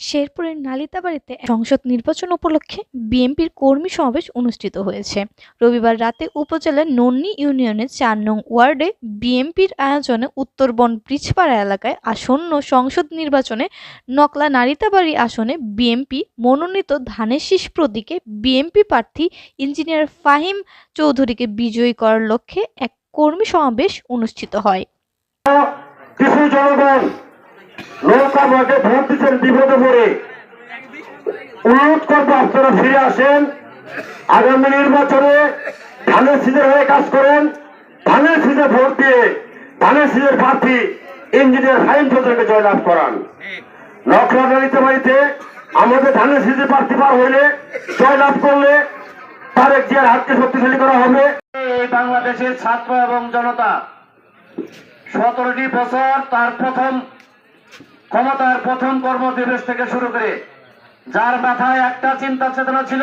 শেরপুরের নালিতাবাড়িতে সংসদ নির্বাচন উপলক্ষে বিএনপির কর্মী সমাবেশ অনুষ্ঠিত হয়েছে। রবিবার রাতে উপজেলার নন্নী ইউনিয়নের চার নং ওয়ার্ডে বিএনপির আয়োজনে উত্তরবন ব্রিজপাড়া এলাকায় আসন্ন সংসদ নির্বাচনে নকলা নালিতাবাড়ী আসনে বিএনপি মনোনীত ধানের শীষ প্রতীকে বিএনপি প্রার্থী ইঞ্জিনিয়ার ফাহিম চৌধুরীকে বিজয়ী করার লক্ষ্যে এক কর্মী সমাবেশ অনুষ্ঠিত হয়। কিছু জনগণ নৌকা মাঠে ভোট দিচ্ছেন বিপদে পড়ে। অনুরোধ করব আপনারা, ফিরে আসেন। আগামী নির্বাচনে ধানের সিজের হয়ে কাজ করেন। ধানের সিজে ভোট দিয়ে ধানের সিজের প্রার্থী ইঞ্জিনিয়ার ফাইন চৌধুরীকে জয়লাভ করান। নকলা বাড়িতে আমাদের ধানের সিজে প্রার্থী পার হইলে জয়লাভ করলে তারেক জিয়ার হাতকে শক্তিশালী করা হবে। বাংলাদেশের ছাত্র এবং জনতা, সতেরোটি বছর তার প্রথম ক্ষমতার প্রথম কর্মদিবস থেকে শুরু করে যার মাথায় একটা চিন্তা চেতনা ছিল,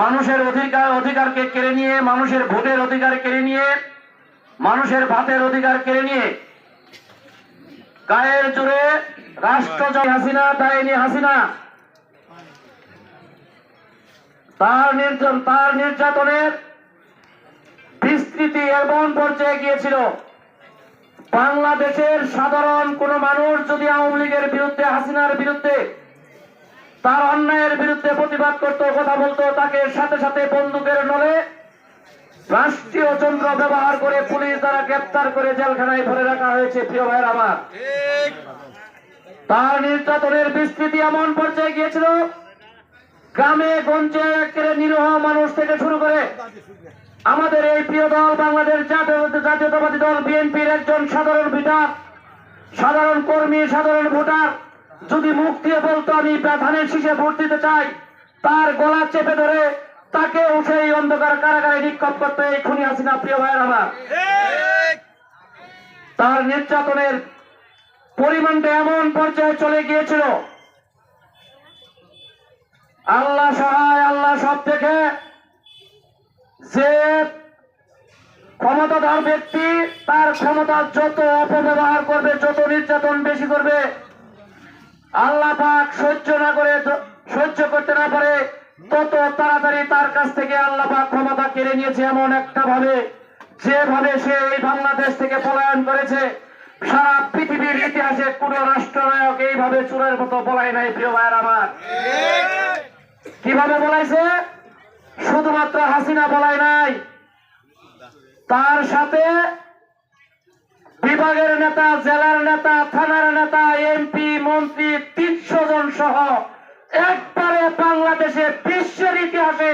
মানুষের অধিকার, অধিকারকে কেড়ে নিয়ে, মানুষের ভোটের অধিকার কেড়ে নিয়ে, মানুষের ভাতের অধিকার কেড়ে নিয়ে, গায়ের জোরে রাষ্ট্র হাসিনা দায়নি হাসিনা তার নির্যাতনের বিস্তৃতি এমন পর্যায়ে গিয়েছিল। বাংলাদেশের সাধারণ কোন মানুষ যদি আওয়ামী লীগের বিরুদ্ধে হাসিনার বিরুদ্ধে তার অন্যায়ের বিরুদ্ধে প্রতিবাদ করত কথা বলতো তাকে সাথে সাথে বন্দুকের নলে রাষ্ট্রীয় যন্ত্র ব্যবহার করে পুলিশ দ্বারা গ্রেপ্তার করে জেলখানায় ভরে রাখা হয়েছে প্রিয় ভাইয়ের আমার। তার নির্যাতনের বিস্তৃতি এমন পর্যায়ে গিয়েছিল গ্রামে, গঞ্জে একেবারে নিরীহ মানুষ থেকে শুরু করে আমাদের এই প্রিয় দল, বাংলাদেশ জাতীয়- জাতীয়তাবাদী দল, বিএনপির একজন সাধারণ ভোটার সাধারণ কর্মী, সাধারণ ভোটার। যদি মুখ দিয়ে বলতো, আমি ধানের শীষে ভোট দিতে চাই, তার গলা চেপে ধরে তাকেও সেই অন্ধকার কারাগারে নিক্ষেপ করতে এই খুনি হাসিনা, প্রিয় ভাইয়ের আমার। তার নির্যাতনের পরিমাণটা এমন পর্যায়ে চলে গিয়েছিল আল্লাহ সহায়, আল্লাহ সব থেকে যে ক্ষমতাধর ব্যক্তি, তার ক্ষমতা যত অপব্যবহার করবে, যত নির্যাতন বেশি করবে, আল্লাহ পাক সহ্য না করে, সহ্য করতে না পারে, তত তাড়াতাড়ি তার কাছ থেকে আল্লাহ পাক ক্ষমতা কেড়ে নিয়েছে এমন একটা ভাবে যেভাবে সে এই বাংলাদেশ থেকে পলায়ন করেছে। সারা পৃথিবীর ইতিহাসে কোন রাষ্ট্রনায়ক এইভাবে চুরের মতো বলাই নাই, প্রিয় ভাইয়ের আমার। কীভাবে বলাইছে? শুধুমাত্র হাসিনা বলাই নাই। তার সাথে বিভাগের নেতা, জেলার নেতা, থানার নেতা, এমপি, মন্ত্রী তিনশো জন সহ একবারে বাংলাদেশে বিশ্বের ইতিহাসে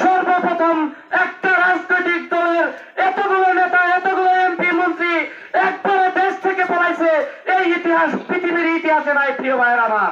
সর্বপ্রথম একটা রাজনৈতিক দলের এতগুলো নেতা, এতগুলো এমপি, মন্ত্রী একবারে দেশ থেকে পলাইছে। এই ইতিহাস, পৃথিবীর ইতিহাসে নাই, প্রিয় ভাইয়ের আমার।